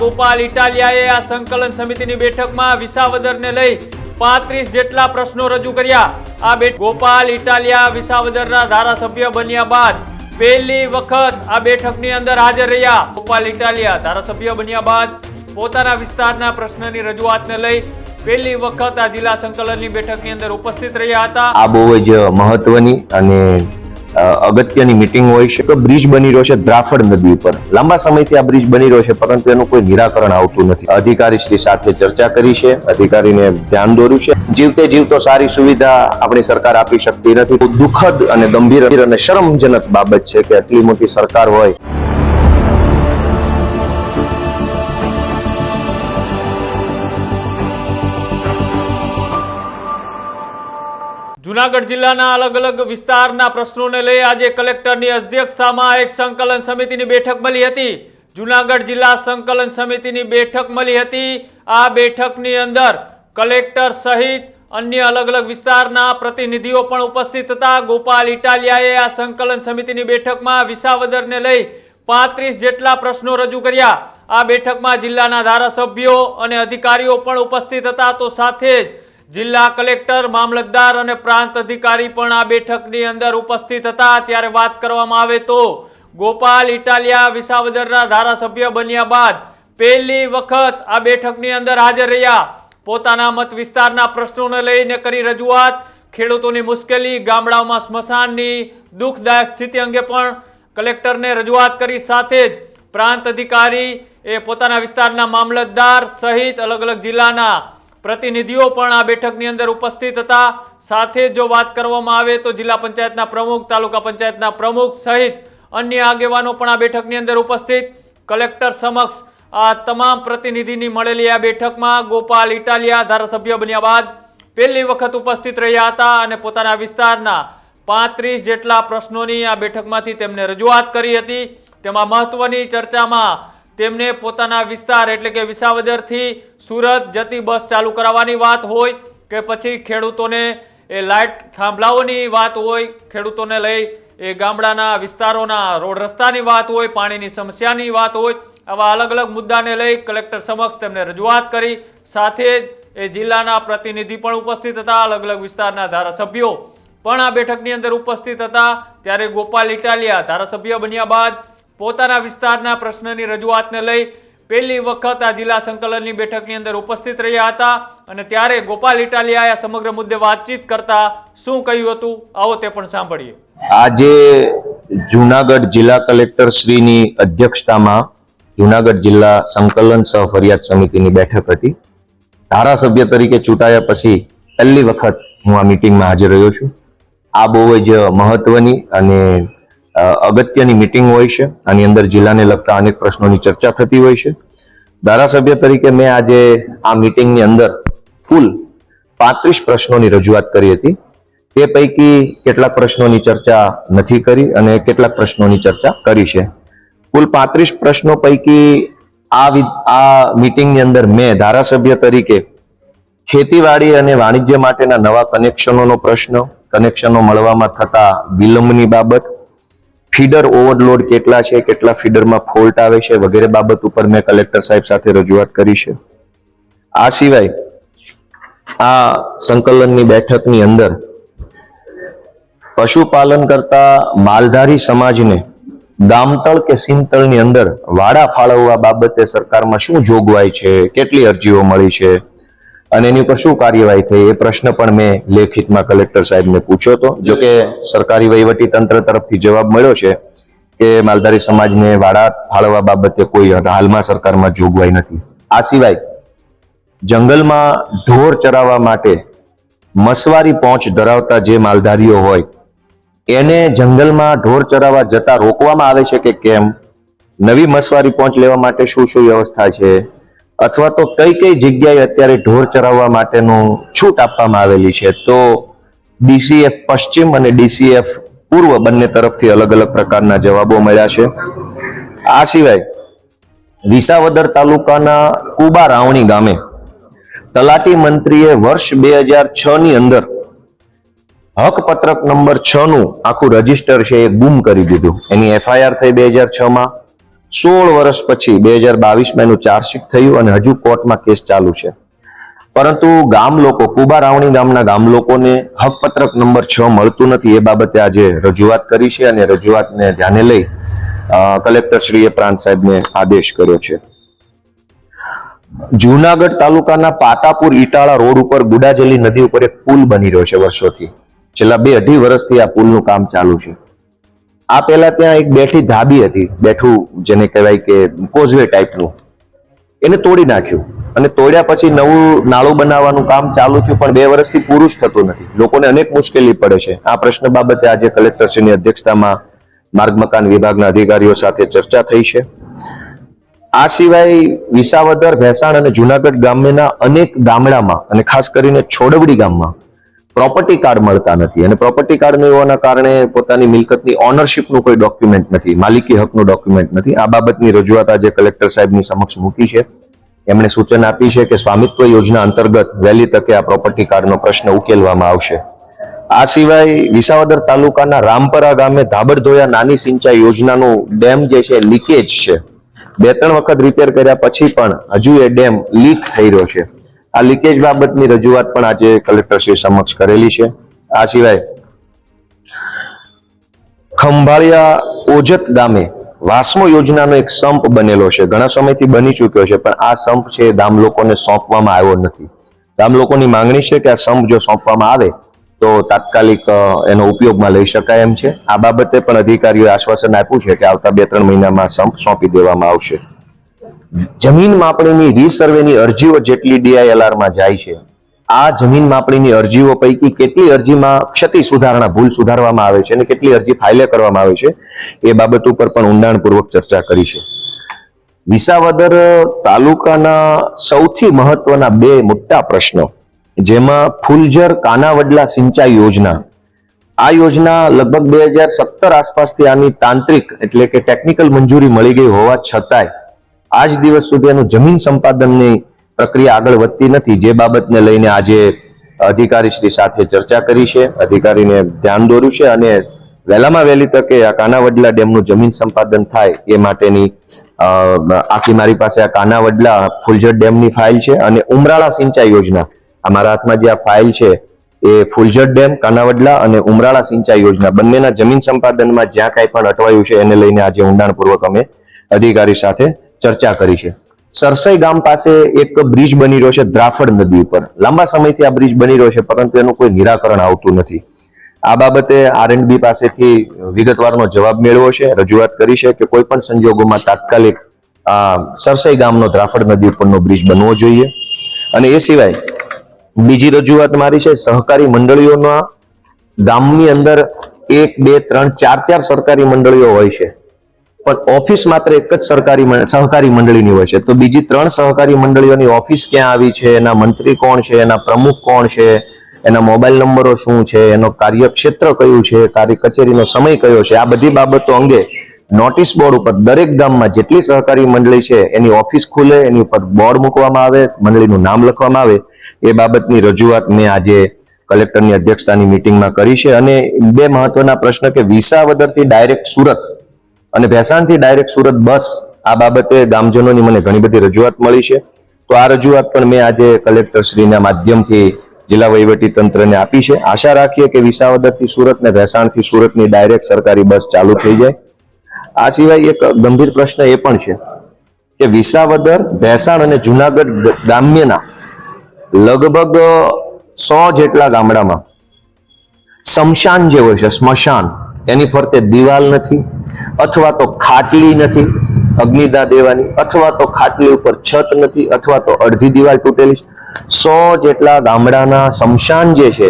ગોપાલ ઇટાલિયાએ આ સંકલન સમિતિની બેઠકમાં વિસાવદરને લઈ પાંત્રીસ જેટલા પ્રશ્નો રજૂ કર્યા. આ ગોપાલ ઇટાલિયા વિસાવદરના ધારાસભ્ય બન્યા બાદ પહેલી વખત આ બેઠકની અંદર હાજર રહ્યા. ગોપાલ ઇટાલિયા ધારાસભ્ય બન્યા બાદ પોતાના વિસ્તારના પ્રશ્નની રજૂઆતને લઈ પહેલી વખત આ જિલ્લા સંકલનની બેઠકની અંદર ઉપસ્થિત રહ્યા હતા. આ બહુ જ મહત્વની અને અગત્યની મિટિંગ હોય છે તો બ્રિજ બની રહ્યો છે દ્રાફડ નદી ઉપર. લાંબા સમયથી આ બ્રિજ બની રહ્યો છે, પરંતુ એનું કોઈ નિરાકરણ આવતું નથી. અધિકારી શ્રી સાથે ચર્ચા કરી છે, અધિકારીને ધ્યાન દોર્યું છે. જીવતે જીવતો સારી સુવિધા આપણી સરકાર આપી શકતી નથી. દુઃખદ અને ગંભીર અને શરમજનક બાબત છે કે આટલી મોટી સરકાર હોય. જુનાગઢ જિલ્લાના અલગ અલગ વિસ્તારના પ્રશ્નોને લઈ આજે કલેક્ટરની અધ્યક્ષતામાં એક સંકલન સમિતિની બેઠક મળી હતી. જુનાગઢ જિલ્લા સંકલન સમિતિની બેઠક મળી હતી. આ બેઠકની અંદર કલેક્ટર સહિત અન્ય અલગ અલગ વિસ્તારના પ્રતિનિધિઓ પણ ઉપસ્થિત હતા. ગોપાલ ઇટાલિયાએ આ સંકલન સમિતિની બેઠકમાં વિસાવદરને લઈ પાંત્રીસ જેટલા પ્રશ્નો રજૂ કર્યા. આ બેઠકમાં જિલ્લાના ધારાસભ્યો અને અધિકારીઓ પણ ઉપસ્થિત હતા. તો સાથે જ જિલ્લા કલેક્ટર, મામલતદાર અને પ્રાંત અધિકારી પણ આ બેઠકની અંદર ઉપસ્થિત હતા. ત્યારે વાત કરવામાં આવે તો ગોપાલ ઇટાલિયા વિસાવદરના ધારાસભ્ય બન્યા બાદ પહેલી વખત આ બેઠકની અંદર હાજર રહ્યા. પોતાના મત વિસ્તારના પ્રશ્નોને લઈને કરી રજૂઆત. ખેડૂતોની મુશ્કેલી, ગામડાઓમાં સ્મશાનની દુઃખદાયક સ્થિતિ અંગે પણ કલેક્ટરને રજૂઆત કરી. સાથે જ પ્રાંત અધિકારી એ પોતાના વિસ્તારના મામલતદાર સહિત અલગ અલગ જિલ્લાના પ્રતિનિધિઓ પણ આ બેઠકની અંદર ઉપસ્થિત હતા. સાથે જો વાત કરવામાં આવે તો જિલ્લા પંચાયતના પ્રમુખ, તાલુકા પંચાયતના પ્રમુખ સહિત અન્ય આગેવાનો પણ આ બેઠકની અંદર ઉપસ્થિત. કલેક્ટર સમક્ષ આ તમામ પ્રતિનિધિની મળેલી આ બેઠકમાં ગોપાલ ઇટાલિયા ધારાસભ્ય બન્યા બાદ પહેલી વખત ઉપસ્થિત રહ્યા હતા અને પોતાના વિસ્તારના પાંત્રીસ જેટલા પ્રશ્નોની આ બેઠકમાંથી તેમને રજૂઆત કરી હતી. તેમાં મહત્વની ચર્ચામાં તેમને પોતાના વિસ્તાર એટલે કે વિસાવદરથી સુરત જતી બસ ચાલુ કરાવવાની વાત હોય કે પછી ખેડૂતોને એ લાઇટ થાંભલાઓની વાત હોય, ખેડૂતોને લઈ એ ગામડાના વિસ્તારોના રોડ રસ્તાની વાત હોય, પાણીની સમસ્યાની વાત હોય, આવા અલગ અલગ મુદ્દાને લઈ કલેક્ટર સમક્ષ તેમને રજૂઆત કરી. સાથે જ એ જિલ્લાના પ્રતિનિધિ પણ ઉપસ્થિત હતા, અલગ અલગ વિસ્તારના ધારાસભ્યો પણ આ બેઠકની અંદર ઉપસ્થિત હતા. ત્યારે ગોપાલ ઇટાલિયા ધારાસભ્ય બન્યા બાદ પોતાના વિસ્તારના પ્રશ્નની રજૂઆતને લઈ પહેલી વખત આ જિલ્લા સંકલનની બેઠકની અંદર ઉપસ્થિત રહ્યા હતા અને ત્યારે ગોપાલ ઇટાલિયાએ આ સમગ્ર મુદ્દે વાતચીત કરતા શું કહ્યું હતું, આવો તે પણ સાંભળીએ. આજે જુનાગઢ જિલ્લા કલેક્ટર શ્રીની અધ્યક્ષતામાં જુનાગઢ જિલ્લા સંકલન સહ ફરિયાદ સમિતિની બેઠક હતી. ધારાસભ્ય તરીકે ચૂંટાયા પછી પહેલી વખત હું આ મિટિંગમાં હાજર રહ્યો છું. આ બહુ જ મહત્વની અને અગત્યની મિટિંગ હોય છે. આની અંદર જિલ્લાને લગતા અનેક પ્રશ્નોની ચર્ચા થતી હોય છે. ધારાસભ્ય તરીકે મેં આજે આ મિટિંગની અંદર ફૂલ પાંત્રીસ પ્રશ્નોની રજૂઆત કરી હતી. તે પૈકી કેટલાક પ્રશ્નોની ચર્ચા નથી કરી અને કેટલાક પ્રશ્નોની ચર્ચા કરી છે. કુલ પાંત્રીસ પ્રશ્નો પૈકી આ આ મિટિંગની અંદર મેં ધારાસભ્ય તરીકે ખેતીવાડી અને વાણિજ્ય માટેના નવા કનેક્શનોનો પ્રશ્ન કનેક્શનો મળવામાં થતા વિલંબની બાબત ફીડર ઓવરલોડ કેટલા છે, કેટલા ફીડરમાં ફોલ્ટ આવે છે વગેરે બાબત ઉપર મેં કલેક્ટર સાહેબ સાથે રજૂઆત કરી છે. આ સિવાય આ સંકલનની બેઠકની અંદર પશુપાલન કરતા માલધારી સમાજને દામતળ કે સીમતળની અંદર વાડા ફાળવવા બાબતે સરકારમાં શું જોગવાઈ છે, કેટલી અરજીઓ મળી છે અને એની ઉપર શું કાર્યવાહી થઈ એ પ્રશ્ન પણ મેં લેખિતમાં કલેક્ટર સાહેબને પૂછ્યો હતો. જો કે સરકારી વહીવટી તંત્ર તરફથી જવાબ મળ્યો છે કે માલધારી સમાજને વાડા ફાળવવા બાબતે કોઈ હાલમાં સરકારમાં જોગવાઈ નથી. આ સિવાય જંગલમાં ઢોર ચરાવવા માટે મસવારી પહોંચ ધરાવતા જે માલધારીઓ હોય, એને જંગલમાં ઢોર ચરાવવા જતા રોકવામાં આવે છે કે કેમ? નવી મસવારી પહોંચ લેવા માટે શું શું વ્યવસ્થા છે? અથવા તો કઈ કઈ જગ્યાએ અત્યારે ઢોર ચરાવવા માટેનું છૂટ આપવામાં આવેલી છે? તો ડીસીએફ પશ્ચિમ અને ડીસીએફ પૂર્વ બંને તરફથી અલગ અલગ પ્રકારના જવાબો મળ્યા છે. આ સિવાય વિસાવદર તાલુકાના કુબા રાવણી ગામે તલાટી મંત્રીએ વર્ષ બે હજાર છ ની અંદર હક પત્રક નંબર છ નું આખું રજિસ્ટર છે એ ગુમ કરી દીધું. એની એફઆઈઆર થઈ બે હજાર છ માં સોળ વર્ષ પછી બે હજાર બાવીસમાં એનું ચાર્જશીટ થયું અને હજુ કોર્ટમાં કેસ ચાલુ છે. પરંતુ ગામ લોકો, કુબા રાવણી ગામના ગામ લોકોને હકપત્રક નંબર છ મળતું નથી. એ બાબતે આજે રજૂઆત કરી છે અને રજૂઆતને ધ્યાને લઈ કલેક્ટરશ્રીએ પ્રાંત સાહેબને આદેશ કર્યો છે. જૂનાગઢ તાલુકાના પાતાપુર ઈટાળા રોડ ઉપર ગુડાજલી નદી ઉપર એક પુલ બની રહ્યો છે વર્ષોથી. છેલ્લા બે અઢી વર્ષથી આ પુલનું કામ ચાલુ છે. આ પહેલા ત્યાં એક બેઠી ધાબી હતી, બેઠું જેને કહેવાય કે કોઝવે ટાઈપનું. એને તોડી નાખ્યું. અને તોડ્યા પછી નવું નાળું બનાવવાનું કામ ચાલુ થયું, પણ બે વર્ષથી પૂરું જ થતું નથી. લોકોને અનેક મુશ્કેલી પડે છે. આ પ્રશ્ન બાબતે આજે કલેક્ટરશ્રીની અધ્યક્ષતામાં માર્ગ, મકાન વિભાગના અધિકારીઓ સાથે ચર્ચા થઈ છે. આ સિવાય વિસાવદર, ભેસાણ અને જુનાગઢ ગામના અનેક ગામડામાં અને ખાસ કરીને છોડવડી ગામમાં પ્રોપર્ટી કાર્ડ મળતા નથી. અને પ્રોપર્ટી કાર્ડ ન હોવાના કારણે પોતાની મિલકતની ઓનરશીપનું કોઈ ડોક્યુમેન્ટ નથી, માલિકી હકનું ડોક્યુમેન્ટ નથી. આ બાબતની રજૂઆત આજે કલેક્ટર સાહેબની સમક્ષ મૂકી છે. એમણે સૂચન આપી છે કે સ્વામિત્વ યોજના અંતર્ગત વહેલી તકે આ પ્રોપર્ટી કાર્ડનો પ્રશ્ન ઉકેલવામાં આવશે. આ સિવાય વિસાવદર તાલુકાના રામપરા ગામે ધાબડધોયા નાની સિંચાઈ યોજનાનું ડેમ જે છે, લીકેજ છે. બે ત્રણ વખત રિપેર કર્યા પછી પણ હજુ એ ડેમ લીક થઈ રહ્યો છે. આ લીકેજ બાબતની રજૂઆત પણ આજે કલેક્ટરશ્રી સમક્ષ કરેલી છે. આ સિવાય ખંભાળિયા ઓજત ગામે વાસ્મો યોજનાનો એક સંપ બનેલો છે. ઘણા સમયથી બની ચૂક્યો છે, પણ આ સંપ છે ગામ લોકોને સોંપવામાં આવ્યો નથી. ગામ લોકોની માંગણી છે કે આ સંપ જો સોંપવામાં આવે, તો તાત્કાલિક એનો ઉપયોગમાં લઈ શકાય એમ છે. આ બાબતે પણ અધિકારીઓએ આશ્વાસન આપ્યું છે કે આવતા બે ત્રણ મહિનામાં સંપ સોંપી દેવામાં આવશે. જમીન માપણીની રીસર્વેની અરજીઓ જેટલી ડીઆઈએલઆરમાં જાય છે, આ જમીન માપણીની અરજીઓ પૈકી કેટલી અરજીમાં ક્ષતિ સુધારણા ભૂલ સુધારવામાં આવે છે અને કેટલી અરજી ફાઇલે કરવામાં આવે છે, એ બાબત ઉપર પણ ઊંડાણપૂર્વક ચર્ચા કરી છે. વિસાવદર તાલુકાના સૌથી મહત્વના બે મોટા પ્રશ્નો, જેમાં ફુલજર કાનાવડલા સિંચાઈ યોજના. આ યોજના લગભગ બે હજાર સત્તર આસપાસથી આની તાંત્રિક એટલે કે ટેકનિકલ મંજૂરી મળી ગઈ હોવા છતાંય આજ દિવસ સુધી એનું જમીન સંપાદનની પ્રક્રિયા આગળ વધતી નથી. જે બાબતને લઈને આજે અધિકારીશ્રી સાથે ચર્ચા કરી છે. અધિકારીને ધ્યાન દોર્યું છે અને વહેલામાં વહેલી તકે આ કાનાવડલા ડેમનું જમીન સંપાદન થાય એ માટેની આખી મારી પાસે આ કાનાવડલા ફુલજર ડેમની ફાઇલ છે અને ઉમરાળા સિંચાઈ યોજના, અમારા હાથમાં જે આ ફાઇલ છે એ ફુલજર ડેમ, કાનાવડલા અને ઉમરાળા સિંચાઈ યોજના બંનેના જમીન સંપાદનમાં જ્યાં કાંઈ પણ અટવાયું છે એને લઈને આજે ઊંડાણપૂર્વક અમે અધિકારી સાથે ચર્ચા કરી છે. સરસઈ ગામ પાસે એક બ્રિજ બની રહ્યો છે દ્રાફડ નદી ઉપર. લાંબા સમયથી આ બ્રિજ બની રહ્યો છે, પરંતુ એનું કોઈ નિરાકરણ આવતું નથી. આ બાબતે આરએનબી પાસેથી વિગતવારનો જવાબ મેળવ્યો છે, રજૂઆત કરી છે કે કોઈ પણ સંજોગોમાં તાત્કાલિક સરસઈ ગામનો દ્રાફડ નદી ઉપરનો બ્રિજ બનવો જોઈએ. અને એ સિવાય બીજી રજૂઆત મારી છે, સહકારી મંડળીઓના ગામની અંદર એક, બે, ત્રણ, ચાર ચાર સરકારી મંડળીઓ હોય છે. પણ ઓફિસ માત્ર એક જ સરકારી સહકારી મંડળીની હોય છે. તો બીજી ત્રણ સહકારી મંડળીઓની ઓફિસ ક્યાં આવી છે? એના મંત્રી કોણ છે? એના પ્રમુખ કોણ છે? એના મોબાઈલ નંબરો શું છે? એનો કાર્યક્ષેત્ર કયું છે? કાર્ય કચેરીનો સમય કયો છે? આ બધી બાબતો અંગે નોટિસ બોર્ડ ઉપર દરેક ગામમાં જેટલી સહકારી મંડળી છે, એની ઓફિસ ખુલે, એની ઉપર બોર્ડ મૂકવામાં આવે, મંડળીનું નામ લખવામાં આવે, એ બાબતની રજૂઆત મેં આજે કલેક્ટરની અધ્યક્ષતાની મિટિંગમાં કરી છે. અને બે મહત્વના પ્રશ્ન કે વિસાવદરથી ડાયરેક્ટ સુરત અને ભેસાણથી ડાયરેક્ટ સુરત બસ આ બાબતે ગામજનોની મને ઘણી બધી રજૂઆત મળી છે. તો આ રજૂઆત પણ મેં આજે કલેક્ટર શ્રીના માધ્યમથી જિલ્લા વહીવટી તંત્રને આપી છે. આશા રાખીએ કે વિસાવદરથી સુરત ને ભેસાણથી સુરતની ડાયરેક્ટ સરકારી બસ ચાલુ થઈ જાય. આ સિવાય એક ગંભીર પ્રશ્ન એ પણ છે કે વિસાવદર, ભેસાણ અને જુનાગઢ ગ્રામ્યના લગભગ સો જેટલા ગામડામાં સ્મશાન જે હોય છે, સ્મશાન, એની ફરતે દિવાલ નથી અથવા તો ખાટલી નથી અગ્નિદા દેવાની, અથવા તો ખાટલી ઉપર છત નથી, અથવા તો અડધી દિવાલ તૂટેલી સો જેટલા ગામડાના શમશાન જે છે,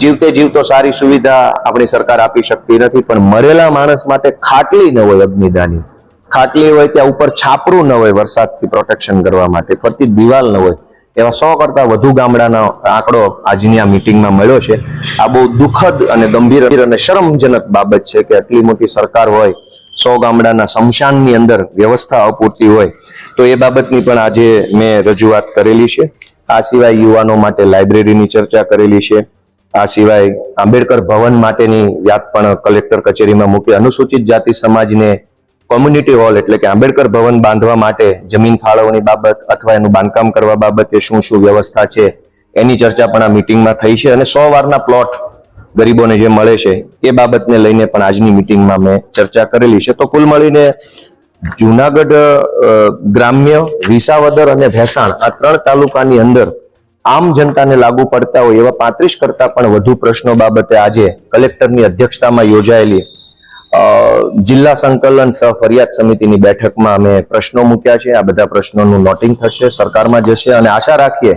જીવતે જીવતો સારી સુવિધા આપણી સરકાર આપી શકતી નથી, પણ મરેલા માણસ માટે ખાટલી ન હોય અગ્નિદાની. ખાટલી હોય ત્યાં ઉપર છાપરું ન હોય વરસાદથી પ્રોટેક્શન કરવા માટે, ફરતી દિવાલ ન હોય. એવા સો કરતા વધુ ગામડાનો આંકડો આજની આ મિટિંગમાં મળ્યો છે. આ બહુ દુઃખદ અને ગંભીર અને શરમજનક બાબત છે કે આટલી મોટી સરકાર હોય, સો ગામડાના સ્મશાનની અંદર વ્યવસ્થા અપૂરતી હોય, તો એ બાબતની પણ આજે મેં રજૂઆત કરેલી છે. આ સિવાય યુવાનો માટે લાઇબ્રેરીની ચર્ચા કરેલી છે. આ સિવાય આંબેડકર ભવન માટેની યાદ પણ કલેક્ટર કચેરીમાં મૂકી અનુસૂચિત જાતિ સમાજને કોમ્યુનિટી હોલ એટલે કે આંબેડકર ભવન બાંધવા માટે જમીન ફાળવણી બાબત અથવા એનું બાંધકામ કરવા બાબતે શું શું વ્યવસ્થા છે, એની ચર્ચા પણ આ મિટિંગમાં થઈ છે અને સો વારના પ્લોટ ગરીબોને જે મળે છે, એ બાબતને લઈને પણ આજની મિટિંગમાં મેં ચર્ચા કરેલી છે. તો કુલ મળીને જુનાગઢ ગ્રામ્ય, વિસાવદર અને ભેસાણ આ ત્રણ તાલુકાની અંદર આમ જનતાને લાગુ પડતા હોય એવા પાંત્રીસ કરતા પણ વધુ પ્રશ્નો બાબતે આજે કલેક્ટરની અધ્યક્ષતામાં યોજાયેલી જિલ્લા સંકલન સહ ફરિયાદ સમિતિની બેઠકમાં અમે પ્રશ્નો મૂક્યા છે. આ બધા પ્રશ્નોનું નોટિંગ થશે સરકારમાં જશે અને આશા રાખીએ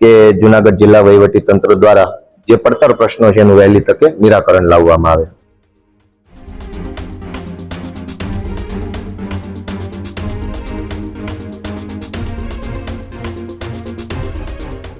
કે જુનાગઢ જિલ્લા વહીવટી તંત્ર દ્વારા જે પડતર પ્રશ્નો છે એનું વહેલી તકે નિરાકરણ લાવવામાં આવે.